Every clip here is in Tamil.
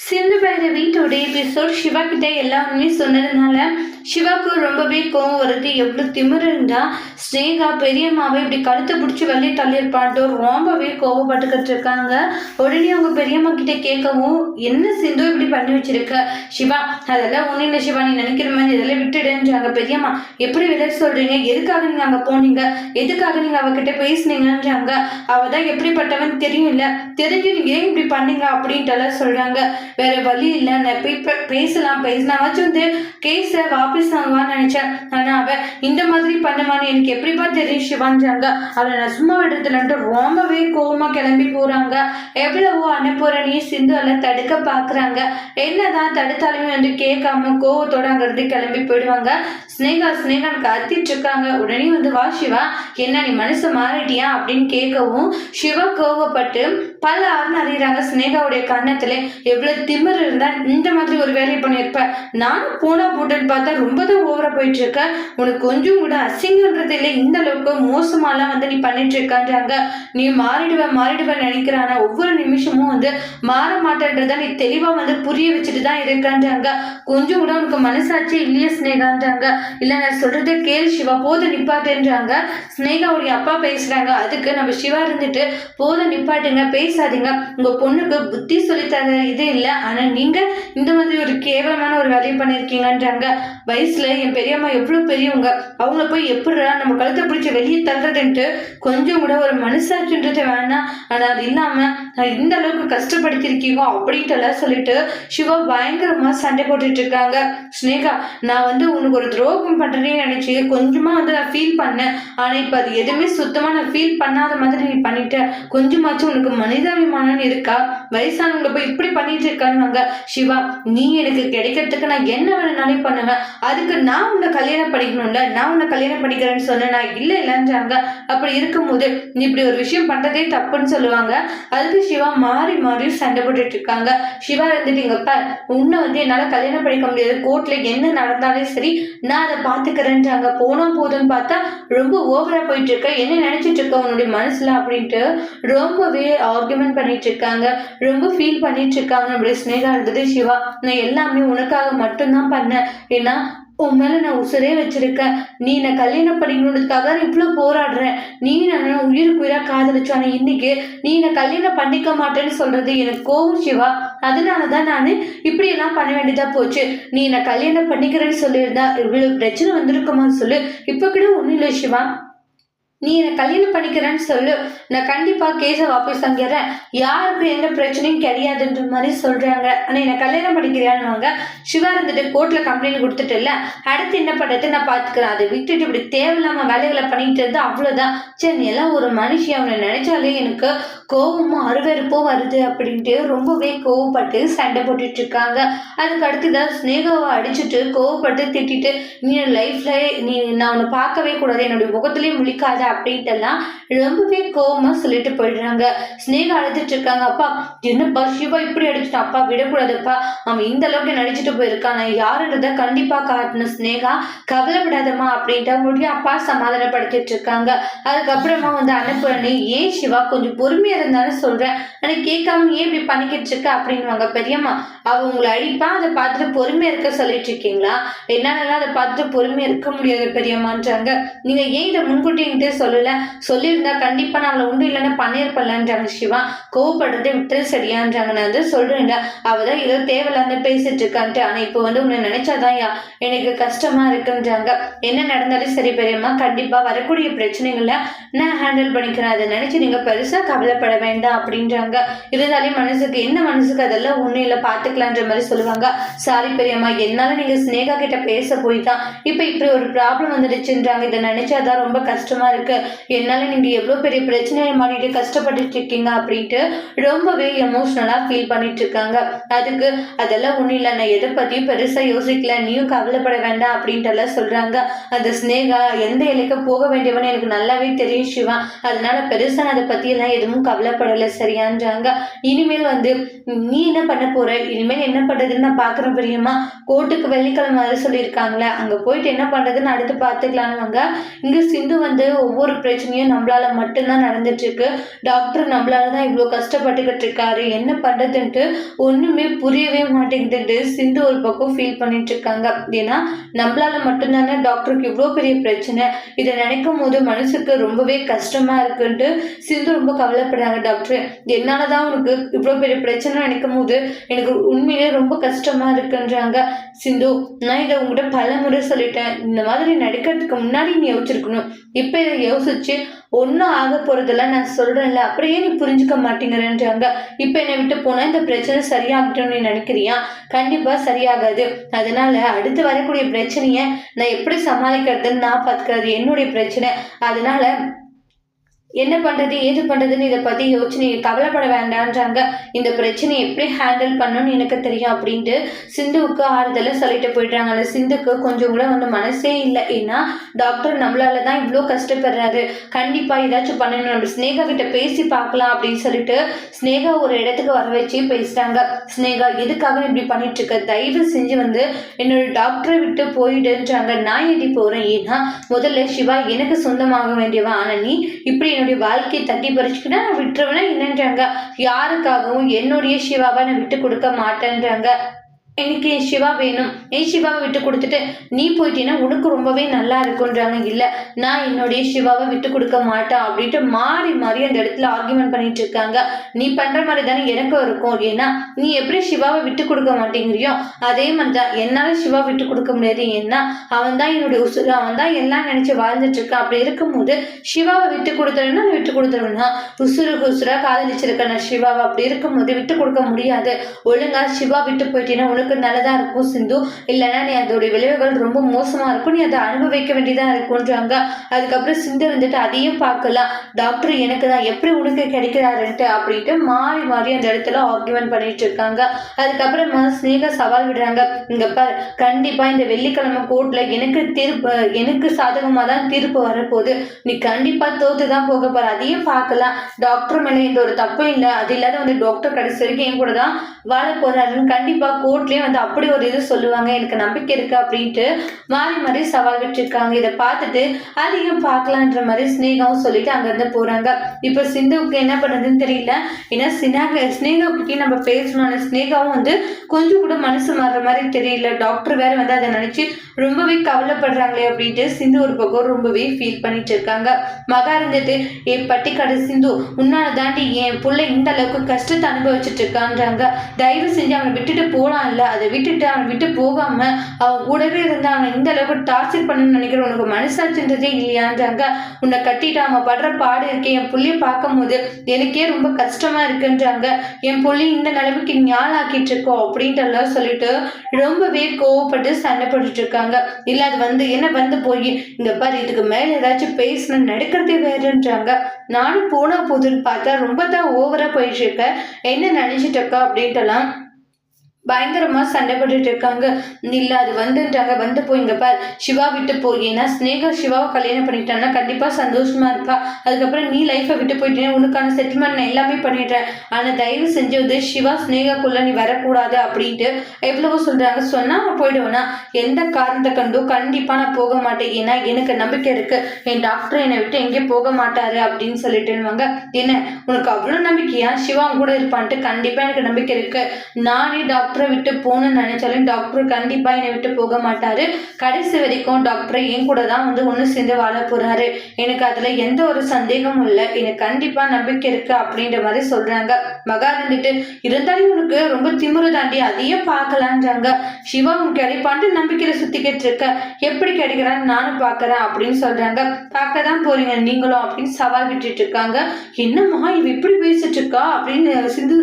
சிந்து பைரவி டுடே எபிசோட் சிவா கிட்ட எல்லாமே சொன்னதுனால சிவாக்கு ரொம்பவே கோவம் வருது. எவ்வளோ திமிர் இருந்தா ஸ்னேகா பெரியம்மாவை இப்படி கழுத்தை பிடிச்சி வெளியே தள்ளியிருப்பான்ட்டு ரொம்பவே கோவப்பட்டுக்கிட்டு இருக்காங்க. உடனே அவங்க பெரியம்மா கிட்ட கேட்கவும் என்ன சிந்து இப்படி பண்ணி வச்சிருக்க? சிவா அதெல்லாம் ஒன்றும் இல்லை சிவா நீ நினைக்கிற மாதிரி இதெல்லாம் விட்டுடுன்றாங்க பெரியம்மா எப்படி விலை சொல்றீங்க? எதுக்காக நீங்க அங்க போனீங்க? எதுக்காக நீங்க அவகிட்ட பேசுனீங்கன்றாங்க அவள் தான் எப்படிப்பட்டவன் தெரியும்ல தெரிஞ்சு நீங்க ஏன் இப்படி பண்ணீங்க? அப்படின்ட்டு எல்லாம் சொல்றாங்க. வேற வழி இல்லை. நான் போய் பேசலாம். பேசினாச்சும் வந்து கேஸை வாபஸ் வாங்குவான்னு நினைச்சேன். ஆனா அவ இந்த மாதிரி பண்ணுவான்னு எனக்கு எப்படிப்பா தெரியும் சிவான்றாங்க அவளை நான் சும்மா விடுறதுலன்ட்டு ரொம்பவே கோபமா கிளம்பி போறாங்க. எவ்வளவோ அனுப்புறனே சிந்து எல்லாம் தடுக்க பாக்குறாங்க. என்னதான் தடுத்தாலுமே வந்து கேட்காம கோவத்தோட அங்கிருந்து கிளம்பி போயிடுவாங்க. ஸ்னேகா ஸ்னேகான்னு கத்திட்டு இருக்காங்க. உடனே வந்து வா சிவா என்ன நீ மனசு மாறிட்டியா அப்படின்னு கேட்கவும் சிவா கோவப்பட்டு பல ஆறுனு அறிகிறாங்க சினேகாவுடைய கண்ணத்துல எவ்வளவு திமிர் இருந்தா இந்த மாதிரி ஒரு வேலையை பண்ணியிருப்ப. நானும் போனா போட்டுன்னு பார்த்தா ரொம்ப தான் ஓவரா போயிட்டு இருக்க உனக்கு கொஞ்சம் கூட அசிங்கன்றது இல்லை. இந்த அளவுக்கு மோசமாலாம் வந்து நீ பண்ணிட்டு இருக்கான்றாங்க நீ மாறிடுவ மாறிடுவ நினைக்கிறான ஒவ்வொரு நிமிஷமும் வந்து மாற மாட்டேன்றத நீ தெளிவா வந்து புரிய வச்சுட்டு தான் இருக்கான்றாங்க. கொஞ்சம் கூட உனக்கு மனசாட்சி இல்லையே சினேகான்றாங்க. இல்ல நான் சொல்றதை கேள் சிவா போது நிப்பாட்டுன்றாங்க. சினேகாவுடைய அப்பா பேசுறாங்க. அதுக்கு நம்ம சிவா இருந்துட்டு போத நிப்பாட்டுங்க பேசாதீங்க. உங்க பொண்ணுக்கு புத்தி சொல்லித்தர இது இல்லை. ஆனா நீங்க இந்த மாதிரி ஒரு கேவலமான ஒரு வேலையை பண்ணிருக்கீங்கன்றாங்க வயசுல என் பெரியம்மா எவ்வளவு பெரியவங்க. அவங்கள போய் எப்படிடா நம்ம கழுத்தை பிடிச்சி வெளியே தள்ளுறதுன்ட்டு கொஞ்சம் கூட ஒரு மனசாட்சின்றது வேணாம். ஆனா அது இல்லாம நான் இந்த அளவுக்கு கஷ்டப்படுத்திருக்கீங்க அப்படின்ட்டு எல்லாம் சொல்லிட்டு சிவா பயங்கரமா சண்டை போட்டுட்டு இருக்காங்க. ஸ்னேகா நான் வந்து உனக்கு ஒரு துரோகம் பண்றேன்னு நினைச்சு கொஞ்சமா வந்து நான் ஃபீல் பண்ணேன். ஆனா இப்ப அது எதுவுமே சுத்தமா நான் ஃபீல் பண்ணாத மாதிரி நீ பண்ணிட்ட. கொஞ்சமாச்சும் உனக்கு மனிதாபிமானம் இருக்கா? வயசானவங்களை போய் இப்படி பண்ணிட்டு இருக்கானுங்க சிவா நீ எனக்கு கிடைக்கிறதுக்கு நான் என்ன வேணும்னாலும் பண்ணுவேன் அதுக்கு நான் உன்னை கல்யாணம் படிக்கணும்ல நான் உன்னை கல்யாணம் படிக்கிறேன்னு சொன்னேன்? நான் இல்லை இல்லைன்றாங்க. அப்படி இருக்கும்போது நீ இப்படி ஒரு விஷயம் பண்றதே தப்புன்னு சொல்லுவாங்க. அதுக்கு சிவா மாறி மாறி சண்டை போட்டுட்டு இருக்காங்க. சிவா இருந்துட்டீங்கப்ப உன்னை வந்து என்னால கல்யாணம் படிக்க முடியாது. கோர்ட்ல என்ன நடந்தாலும் சரி நான் அதை பாத்துக்கிறேன்றாங்க போனா போதும்னு பார்த்தா ரொம்ப ஓவரா போயிட்டு இருக்க. என்ன நினைச்சிட்டு இருக்க உன்னுடைய மனசுல அப்படின்ட்டு ரொம்பவே காம்ப்ளிமெண்ட் பண்ணிட்டு இருக்காங்க ரொம்ப ஃபீல் பண்ணிட்டு இருக்காங்க நம்மளுடைய ஸ்னேகா இருந்தது சிவா நான் எல்லாமே உனக்காக மட்டும்தான் பண்ணேன். ஏன்னா உன் மேல நான் உசுரே வச்சிருக்கேன். நீ என்னை கல்யாணம் பண்ணிக்கணுன்றதுக்காக தான் இவ்வளோ போராடுறேன். நீ நான் உயிருக்கு உயிராக காதலிச்சு ஆனால் இன்னைக்கு? நீ என்னை கல்யாணம் பண்ணிக்க மாட்டேன்னு சொல்றது எனக்கு கோவம் சிவா. அதனால தான் நான் இப்படி எல்லாம் பண்ண வேண்டியதாக போச்சு. நீ என்னை கல்யாணம் பண்ணிக்கிறேன்னு சொல்லியிருந்தா இவ்வளோ பிரச்சனை வந்திருக்குமான்னு சொல்லு. இப்போ கூட ஒன்றும் இல்லை சிவா. நீ என்னை கல்யாணம் பண்ணிக்கிறேன்னு சொல்லு. நான் கண்டிப்பாக கேஸை வாபஸ் வாங்கிறேன் யாருக்கு எந்த பிரச்சனையும் கிடையாதுன்ற மாதிரி சொல்கிறாங்க ஆனால் என்னை கல்யாணம் பண்ணிக்கிறியான்னு சிவா இருந்துட்டு கோர்ட்டில் கம்ப்ளைண்ட் கொடுத்துட்டு இல்லை. அடுத்து என்ன பண்ணுறது நான் பார்த்துக்கிறேன் அதை விட்டுட்டு இப்படி தேவையில்லாமல் வேலைகளை பண்ணிக்கிட்டு இருந்தால் அவ்வளோதான் சரி நீ எல்லாம் ஒரு மனுஷி. அவனை நினைச்சாலே எனக்கு கோவமும் அருவருப்பும் வருது அப்படின்ட்டு ரொம்பவே கோவப்பட்டு சண்டை போட்டுட்டு இருக்காங்க அதுக்கு அடுத்துதான் ஸ்னேகாவை அடிச்சுட்டு கோவப்பட்டு திட்டிட்டு நீ லைஃப்ல நீ நான் உன்னை பார்க்கவே கூடாது. என்னுடைய முகத்திலே முழிக்காத அப்படின்ட்டுலாம் ரொம்பவே கோவமா சொல்லிட்டு போயிடுறாங்க. ஸ்னேகா அழுதுட்டு இருக்காங்க அப்பா என்னப்பா சிவா இப்படி அடிச்சுட்டான் அப்பா விடக்கூடாதுப்பா. அவன் இந்த அளவுக்கு நடிச்சுட்டு போயிருக்கான். நான் யாருன்றத கண்டிப்பா காட்டின ஸ்னேகா கவலைப்படாதம்மா அப்படின்ட்டு அவங்களுடைய அப்பா சமாதானப்படுத்திட்டு இருக்காங்க அதுக்கப்புறமா வந்து அனுப்புறனே ஏன் சிவா கொஞ்சம் பொறுமையா இருந்தாலும் சொல்றேன். ஆனா கேட்காம ஏன் இப்படி பண்ணிக்கிட்டு இருக்க? அப்படின்னுவாங்க பெரியம்மா. அவ உங்களை அழிப்பா அதை பார்த்துட்டு பொறுமையா இருக்க சொல்லிட்டு இருக்கீங்களா? என்னாலலாம் அதை பார்த்துட்டு பொறுமையா இருக்க முடியாது பெரியம்மான்றாங்க. நீங்க ஏன் இதை முன்கூட்டின்ட்டு என்கிட்ட சொல்லல? சொல்லியிருந்தா கண்டிப்பா நான் அவளை உண்டு இல்லைன்னா பண்ணியிருப்பலன்றாங்க சிவா. கோவப்படுறதை விட்டு சரியான்றாங்க. நான் வந்து சொல்றேன்ல அவ தான் ஏதோ தேவையில்லாம பேசிட்டு இருக்கான்ட்டு. ஆனா இப்போ வந்து உன்னை நினைச்சாதான்யா எனக்கு கஷ்டமா இருக்குன்றாங்க. என்ன நடந்தாலும் சரி பெரியம்மா கண்டிப்பா வரக்கூடிய பிரச்சனைகளை நான் ஹேண்டில் பண்ணிக்கிறேன். அதை நினைச்சு நீங்க பெருசா கவலைப்பட வேண்டாம் அப்படின்றாங்க. இருந்தாலே மனசுக்கு என்ன மனசுக்கு அதெல்லாம் ஒன்றும் இல்லை பார்த்து பார்த்துக்கலான்ற மாதிரி சொல்லுவாங்க. சாரி பெரியம்மா என்னால நீங்க ஸ்னேகா கிட்ட பேச போய் தான் இப்போ இப்படி ஒரு ப்ராப்ளம் வந்துடுச்சுன்றாங்க. இதை நினைச்சாதான் ரொம்ப கஷ்டமா இருக்கு. என்னால நீங்க எவ்வளோ பெரிய பிரச்சனையை மாறிட்டு கஷ்டப்பட்டுட்டு இருக்கீங்க அப்படின்ட்டு ரொம்பவே எமோஷ்னலா ஃபீல் பண்ணிட்டு இருக்காங்க. அதுக்கு அதெல்லாம் ஒண்ணும் இல்லை. நான் எதை பத்தியும் பெருசா யோசிக்கல. நீயும் கவலைப்பட வேண்டாம் அப்படின்ட்டு எல்லாம் சொல்றாங்க. அந்த ஸ்னேகா எந்த இலைக்கு போக வேண்டியவன்னு எனக்கு நல்லாவே தெரியும் சிவா. அதனால பெருசா நான் அதை பத்தி எல்லாம் எதுவும் கவலைப்படல. சரியான்றாங்க. இனிமேல் வந்து நீ என்ன பண்ண போற? இனிமேல் என்ன பண்ணுறதுன்னு நான் பார்க்குறேன் பிரியமா? கோர்ட்டுக்கு வெள்ளிக்கிழமை வர சொல்லியிருக்காங்களே அங்கே போயிட்டு என்ன பண்ணுறதுன்னு அடுத்து பாத்துக்கலாம்னுவாங்க இங்கே சிந்து வந்து ஒவ்வொரு பிரச்சனையும் நம்மளால மட்டும்தான் நடந்துட்டுருக்கு. டாக்டர் நம்மளால தான் இவ்வளோ கஷ்டப்பட்டுக்கிட்டு இருக்காரு என்ன பண்ணுறதுன்ட்டு ஒன்றுமே புரியவே மாட்டேங்குதுன்ட்டு சிந்து ஒரு பக்கம் ஃபீல் பண்ணிட்டு இருக்காங்க ஏன்னா நம்மளால மட்டும்தானே டாக்டருக்கு இவ்வளோ பெரிய பிரச்சனை. இதை நினைக்கும் போது மனசுக்கு ரொம்பவே கஷ்டமாக இருக்குன்ட்டு சிந்து ரொம்ப கவலைப்படுறாங்க டாக்டர். என்னால் தான் உனக்கு இவ்வளோ பெரிய பிரச்சனை நினைக்கும் போது எனக்கு உண்மையிலே ரொம்ப கஷ்டமா இருக்குன்றாங்க. சிந்து நான் இதை உங்ககிட்ட பல முறை சொல்லிட்டேன். இந்த மாதிரி நடிக்கிறதுக்கு முன்னாடி நீ யோசிச்சிருக்கணும். இப்போ இதை யோசிச்சு ஒன்றும் ஆக போகிறதெல்லாம் நான் சொல்றேன்ல. அப்படியே நீ புரிஞ்சுக்க மாட்டேங்கிறேன்றாங்க. இப்போ என்னை விட்டு போனா இந்த பிரச்சனை சரியாகட்டும்னு நீ நினைக்கிறியா? கண்டிப்பா சரியாகாது. அதனால அடுத்து வரக்கூடிய பிரச்சனையை நான் எப்படி சமாளிக்கிறதுன்னு நான் பார்த்துக்கிறது என்னுடைய பிரச்சனை. அதனால என்ன பண்றது ஏது பண்றதுன்னு இதை பத்தி யோசனை கவலைப்பட வேண்டான்றாங்க. இந்த பிரச்சனையை எப்படி ஹேண்டில் பண்ணணும்னு எனக்கு தெரியும் அப்படின்ட்டு சிந்துவுக்கு ஆறுதலை சொல்லிட்டு போயிடுறாங்க. அந்த சிந்துக்கு கொஞ்சம் கூட வந்து மனசே இல்லை. ஏன்னா டாக்டர் நம்மளால தான் இவ்வளோ கஷ்டப்படுறாரு. கண்டிப்பா ஏதாச்சும் பண்ணணும். நம்ம ஸ்னேகா கிட்ட பேசி பார்க்கலாம் அப்படின்னு சொல்லிட்டு ஸ்னேகா ஒரு இடத்துக்கு வர வச்சு பேசுறாங்க ஸ்னேகா எதுக்காக இப்படி பண்ணிட்டு இருக்க தயவு செஞ்சு வந்து என்னோட டாக்டரை விட்டு போயிடுன்றாங்க. நான் எடி போறேன்? ஏன்னா முதல்ல சிவா எனக்கு சொந்தமாக வேண்டியவன். ஆனா நீ இப்படி என்னுடைய வாழ்க்கையை தட்டி பறிச்சுக்கிட்டா நான் விட்டுருவேனா என்னன்றாங்க? யாருக்காகவும் என்னுடைய சிவாவை நான் விட்டு கொடுக்க மாட்டேன்றாங்க. எனக்கு என் சிவா வேணும். என் சிவாவை விட்டு கொடுத்துட்டு நீ போயிட்டீங்கன்னா உனக்கு ரொம்பவே நல்லா இருக்குன்றாங்க. இல்லை நான் என்னுடைய சிவாவை விட்டு கொடுக்க மாட்டேன் அப்படின்ட்டு மாறி மாறி அந்த இடத்துல ஆர்கியூமெண்ட் பண்ணிட்டு இருக்காங்க. நீ பண்ற மாதிரி தானே எனக்கும் இருக்கும். ஏன்னா நீ எப்படி சிவாவை விட்டு கொடுக்க மாட்டேங்கிறியோ அதே மாதிரி தான் என்னால சிவா விட்டு கொடுக்க முடியாது. ஏன்னா அவன் தான் என்னுடைய உசுறு அவன் தான் எல்லாம் நினைச்சு வாழ்ந்துட்டு இருக்கான் அப்படி இருக்கும்போது சிவாவை விட்டு கொடுத்துருன்னா விட்டு கொடுத்துருவேன்னா உசுறு உசுரா காதலிச்சிருக்கேன் நான் சிவாவை அப்படி இருக்கும்போது விட்டு கொடுக்க முடியாது. ஒழுங்கா சிவா விட்டு போயிட்டீங்கன்னா உனக்கு நல்லதா இருக்கும் சிந்து. இல்லைன்னா நீ அதோடைய விளைவுகள் ரொம்ப மோசமா இருக்கும். நீ அதை அனுபவிக்க வேண்டியதா இருக்குன்றாங்க அதுக்கப்புறம் சிந்து வந்துட்டு அதையும் பார்க்கலாம். டாக்டர் எனக்கு தான் எப்படி உனக்கு கிடைக்கிறாருன்ட்டு? அப்படின்ட்டு மாறி மாறி அந்த இடத்துல ஆர்குமெண்ட் பண்ணிட்டு இருக்காங்க. அதுக்கப்புறமா ஸ்னேகா சவால் விடுறாங்க. இங்க பார் கண்டிப்பா இந்த வெள்ளிக்கிழமை கோர்ட்ல எனக்கு தீர்ப்பு எனக்கு சாதகமா தான் தீர்ப்பு வரப்போகுது. நீ கண்டிப்பா தோத்து தான் போக போற. அதையும் பார்க்கலாம். டாக்டர் மேலே எந்த ஒரு தப்பும் இல்லை. அது இல்லாத வந்து டாக்டர் கடைசி வரைக்கும் என் கூட தான் வாழ போறாருன்னு கண்டிப்பா கோர்ட்லயே வந்து அப்படி ஒரு இது சொல்லுவாங்க எனக்கு நம்பிக்கை இருக்கு அப்படின்ட்டு மாறி மாறி சவால் விட்டுருக்காங்க. இதை பார்த்துட்டு அதையும் பார்க்கலான்ற மாதிரி ஸ்னேகாவும் சொல்லிட்டு அங்கிருந்து போறாங்க. இப்போ சிந்துவுக்கு என்ன பண்ணுறதுன்னு தெரியல. ஏன்னா சினாக ஸ்னேகா பற்றி நம்ம பேசணும். ஸ்னேகாவும் வந்து கொஞ்சம் கூட மனசு மாறுற மாதிரி தெரியல. டாக்டர் வேற வந்து அதை நினைச்சு ரொம்பவே கவலைப்படுறாங்களே அப்படின்ட்டு சிந்து ஒரு பக்கம் ரொம்பவே ஃபீல் பண்ணிட்டு இருக்காங்க. மகா இருந்துட்டு ஏ பட்டிக்காடு சிந்து உன்னால தாண்டி என் பிள்ளை இந்த அளவுக்கு கஷ்டத்தை அனுபவிச்சுட்டு இருக்கான்றாங்க. தயவு செஞ்சு அவனை விட்டுட்டு போலாம்ல அதை விட்டுட்டு அவனை விட்டு போகாம அவன் கூடவே இருந்து அவனை இந்த அளவுக்கு டார்ச்சர் பண்ணணும்னு நினைக்கிற உனக்கு மனசாச்சுன்றதே இல்லையான்றாங்க. உன்னை கட்டிட்டு அவன் படுற பாடு இருக்கு என் புள்ளைய பார்க்கும்போது எனக்கே ரொம்ப கஷ்டமா இருக்குன்றாங்க. என் புள்ளி இந்த நிலைமைக்கு நீ இருக்கோம் இருக்கோ அப்படின்ட்டு எல்லாம் சொல்லிட்டு ரொம்பவே கோவப்பட்டு சண்டை போட்டுட்டு இருக்காங்க. இல்ல அது வந்து என்ன வந்து போய் இங்க பாரு இதுக்கு மேல ஏதாச்சும் பேசணும் நடக்கிறதே வேறுன்றாங்க. நானும் போனா போதுன்னு பார்த்தா ரொம்ப தான் ஓவரா போயிட்டு இருக்க. என்ன நினைச்சிட்டு இருக்கா அப்படின்ட்டுலாம் பயங்கரமா சண்டை போட்டுட்டு இருக்காங்க. இல்ல அது வந்துட்டாங்க வந்து போய் பார். சிவா விட்டு போய் ஏன்னா ஸ்னேகா சிவாவை கல்யாணம் பண்ணிட்டான்னா கண்டிப்பா சந்தோஷமா இருப்பா. அதுக்கப்புறம் நீ லைஃபை விட்டு போயிட்டேன் உனக்கான செட்டில்மெண்ட் நான் எல்லாமே பண்ணிட்டேன் ஆனா தயவு செஞ்சு வந்து சிவா ஸ்னேகாக்குள்ள நீ வரக்கூடாது அப்படின்ட்டு எவ்வளவோ சொல்றாங்க. சொன்னா நான் போயிடுவேனா? எந்த காரணத்தை கண்டோ கண்டிப்பா நான் போக மாட்டேன். ஏன்னா எனக்கு நம்பிக்கை இருக்கு. என் டாக்டர் என்னை விட்டு எங்கேயும் போக மாட்டாரு அப்படின்னு சொல்லிட்டுவாங்க என்ன? உனக்கு அவ்வளோ நம்பிக்கையா? சிவா கூட இருப்பான்ட்டு கண்டிப்பா எனக்கு நம்பிக்கை இருக்கு. நானே டாக்டர் டாக்டரை விட்டு போகணும்னு நினைச்சாலும் டாக்டர் கண்டிப்பாக என்னை விட்டு போக மாட்டாரு. கடைசி வரைக்கும் டாக்டர் என் கூட தான் வந்து ஒன்று சேர்ந்து வாழ போறாரு. எனக்கு அதுல எந்த ஒரு சந்தேகமும் இல்லை. எனக்கு கண்டிப்பா நம்பிக்கை இருக்கு அப்படின்ற மாதிரி சொல்றாங்க. மகா இருந்துட்டு இருந்தாலும் உனக்கு ரொம்ப திமிரு தாண்டி அதையும் பார்க்கலான்றாங்க சிவா உன் கிடைப்பான்ட்டு நம்பிக்கையில சுத்திக்கிட்டு இருக்க. எப்படி கிடைக்கிறான்னு நானும் பார்க்கறேன் அப்படின்னு சொல்றாங்க. பார்க்க தான் போறீங்க நீங்களும் அப்படின்னு சவால் விட்டுட்டு இருக்காங்க. என்னம்மா இவ இப்படி பேசிட்டு இருக்கா? அப்படின்னு சிந்து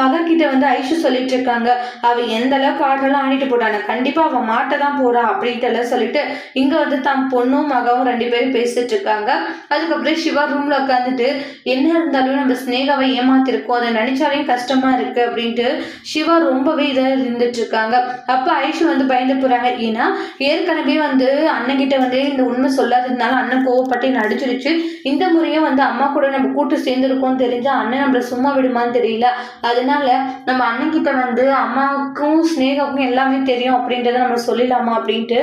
மகன் கிட்ட வந்து ஐஷு சொல்லிட்டு இருக்காங்க. அவ எந்த அளவுக்கு ஆடுறலாம் ஆடிட்டு போட்டாங்க கண்டிப்பா அவ மாட்ட தான் போறா அப்படின்ட்டு எல்லாம் சொல்லிட்டு இங்க வந்து தம் பொண்ணும் மகவும் ரெண்டு பேரும் பேசிட்டு இருக்காங்க. அதுக்கப்புறம் சிவா ரூம்ல உட்காந்துட்டு என்ன இருந்தாலும் நம்ம ஸ்னேகாவை ஏமாத்திருக்கோம். அதை நினைச்சாலே கஷ்டமா இருக்கு அப்படின்ட்டு சிவா ரொம்பவே இதாக இருந்துட்டு இருக்காங்க. அப்ப ஐஷு வந்து பயந்து போறாங்க. ஏன்னா ஏற்கனவே வந்து அண்ணன் கிட்ட வந்து இந்த உண்மை சொல்லாததுனால அண்ணன் கோவப்பட்டு நடிச்சிருச்சு இந்த முறையும் வந்து அம்மா கூட நம்ம கூட்டு சேர்ந்துருக்கோம்னு தெரிஞ்சா அண்ணன் நம்மள சும்மா விடுமான்னு தெரியல. அதனால அதனால நம்ம அண்ணன்கிட்ட வந்து அம்மாவுக்கும் ஸ்னேகாவுக்கும் எல்லாமே தெரியும் அப்படின்றத நம்ம சொல்லிடலாமா அப்படின்ட்டு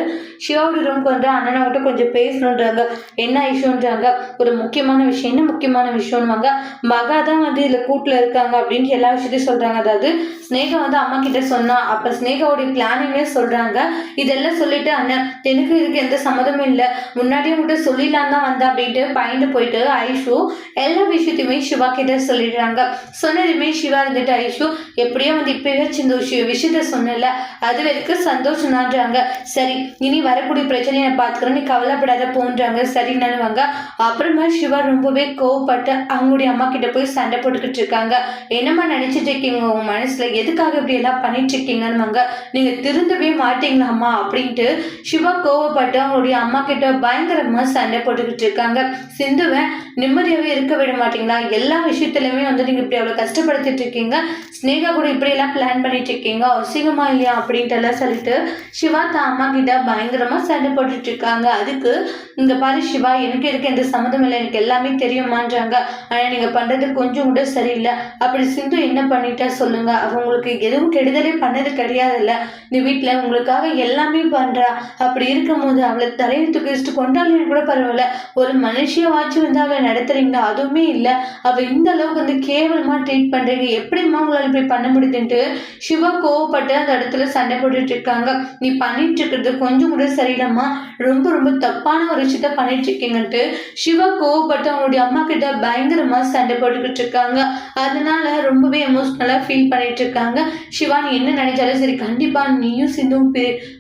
சிவாவோட ரூம்க்கு வந்து அண்ணனை விட்டு கொஞ்சம் பேசணுன்றாங்க. என்ன இஷ்யூன்றாங்க? ஒரு முக்கியமான விஷயம் என்ன முக்கியமான விஷயம்னுவாங்க? மகா தான் வந்து இதில் கூட்டில் இருக்காங்க அப்படின்ட்டு எல்லா விஷயத்தையும் சொல்கிறாங்க அதாவது ஸ்னேகா வந்து அம்மா கிட்ட சொன்னா அப்போ ஸ்னேகாவுடைய பிளானிங்கே சொல்கிறாங்க இதெல்லாம் சொல்லிட்டு அண்ணன் எனக்கு இதுக்கு எந்த சம்மதமும் இல்லை. முன்னாடியே மட்டும் சொல்லிடலாம் தான் வந்தேன் அப்படின்ட்டு பயந்து போயிட்டு ஐஷு எல்லா விஷயத்தையுமே சிவா கிட்ட சொல்லிடுறாங்க. சொன்னதுமே சிவா இருந்துட்டு ஐஷு எப்படியோ வந்து இப்போவே இந்த விஷயம் விஷயத்த சொன்னல அது வரைக்கும் சந்தோஷம்தான்றாங்க சரி இனி வரக்கூடிய பிரச்சனையை நான் பார்த்துக்கிறேன். நீ கவலைப்படாத போன்றாங்க. சரின்னுவாங்க அப்புறமா சிவா ரொம்பவே கோவப்பட்டு அவங்களுடைய அம்மா கிட்ட போய் சண்டை போட்டுக்கிட்டு இருக்காங்க. என்னம்மா நினைச்சிட்டு இருக்கீங்க? உங்க மனசுல எதுக்காக இப்படி எல்லாம் பண்ணிட்டு இருக்கீங்கன்னு நீங்க திருந்தவே மாட்டீங்களாம்மா அப்படின்ட்டு சிவா கோவப்பட்டு அவங்களுடைய அம்மா கிட்ட பயங்கரமா சண்டை போட்டுக்கிட்டு இருக்காங்க. சிந்துவன் நிம்மதியாவே இருக்க விட மாட்டீங்களா? எல்லா விஷயத்துலையுமே வந்து நீங்க இப்படி அவ்வளவு கஷ்டப்படுத்திட்டு இருக்கீங்க. ஸ்னேகா கூட இப்படி எல்லாம் பிளான் பண்ணிட்டு இருக்கீங்க. அவசியமா இல்லையா? அப்படின்ட்டு எல்லாம் சொல்லிட்டு சிவா தான் அம்மா கிட்ட பயங்கரமா சண்டை போட்டுட்டு இருக்காங்க. அதுக்கு இந்த பாரு சிவா எனக்கு இருக்க எந்த சம்மதம் இல்லை. எனக்கு எல்லாமே தெரியுமான்றாங்க. ஆனா நீங்க பண்றது கொஞ்சம் கூட சரியில்லை. அப்படி சிந்து என்ன பண்ணிட்டா சொல்லுங்க. அவ உங்களுக்கு எதுவும் கெடுதலே பண்ணது கிடையாதுல்ல. இந்த வீட்டுல உங்களுக்காக எல்லாமே பண்றா. அப்படி இருக்கும்போது அவளை தலையை தூக்கிட்டு கொண்டாலும் கூட பரவாயில்ல. ஒரு மனுஷியவாச்சும் வந்து அவளை நடத்துறீங்க அதுவுமே இல்லை. அவ இந்த அளவுக்கு வந்து கேவலமா ட்ரீட் பண்றீங்க. எப்படி முடியுமா உங்களால் இப்படி பண்ண முடியுதுன்ட்டு சிவா கோவப்பட்டு அந்த இடத்துல சண்டை போட்டுட்டு இருக்காங்க. நீ பண்ணிட்டு இருக்கிறது கொஞ்சம் கூட சரியில்லம்மா ரொம்ப ரொம்ப தப்பான ஒரு விஷயத்த பண்ணிட்டு இருக்கீங்கன்ட்டு சிவா கோவப்பட்டு அவங்களுடைய அம்மா கிட்ட பயங்கரமா சண்டை போட்டுக்கிட்டு இருக்காங்க. அதனால ரொம்பவே எமோஷ்னலா ஃபீல் பண்ணிட்டு இருக்காங்க. சிவா நீ என்ன நினைச்சாலும் சரி கண்டிப்பா நீயும் சிந்தும்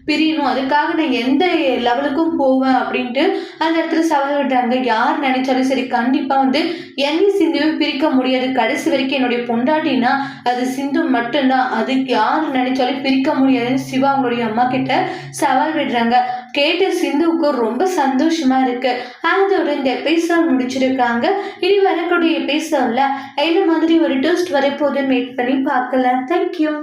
பிரியணும். அதுக்காக நான் எந்த லெவலுக்கும் போவேன் அப்படின்ட்டு அந்த இடத்துல சவால் விடுறாங்க யார் நினைச்சாலும் சரி கண்டிப்பாக வந்து என்னையும் சிந்துவும் பிரிக்க முடியாது. கடைசி வரைக்கும் என்னுடைய பொண்டாட்டினா அது சிந்து மட்டும்தான். அது யார் நினைச்சாலும் பிரிக்க முடியாதுன்னு சிவா அவங்களுடைய அம்மா கிட்ட சவால் விடுறாங்க. கேட்ட சிந்துவுக்கு ரொம்ப சந்தோஷமா இருக்கு. அதோட இந்த எபிசோட் முடிச்சிருக்காங்க. இனி வரக்கூடிய எபிசோட்ல என்ன மாதிரி ஒரு டூஸ்ட் வரப்போதுன்னு வெயிட் பண்ணி பார்க்கலாம். தேங்க்யூ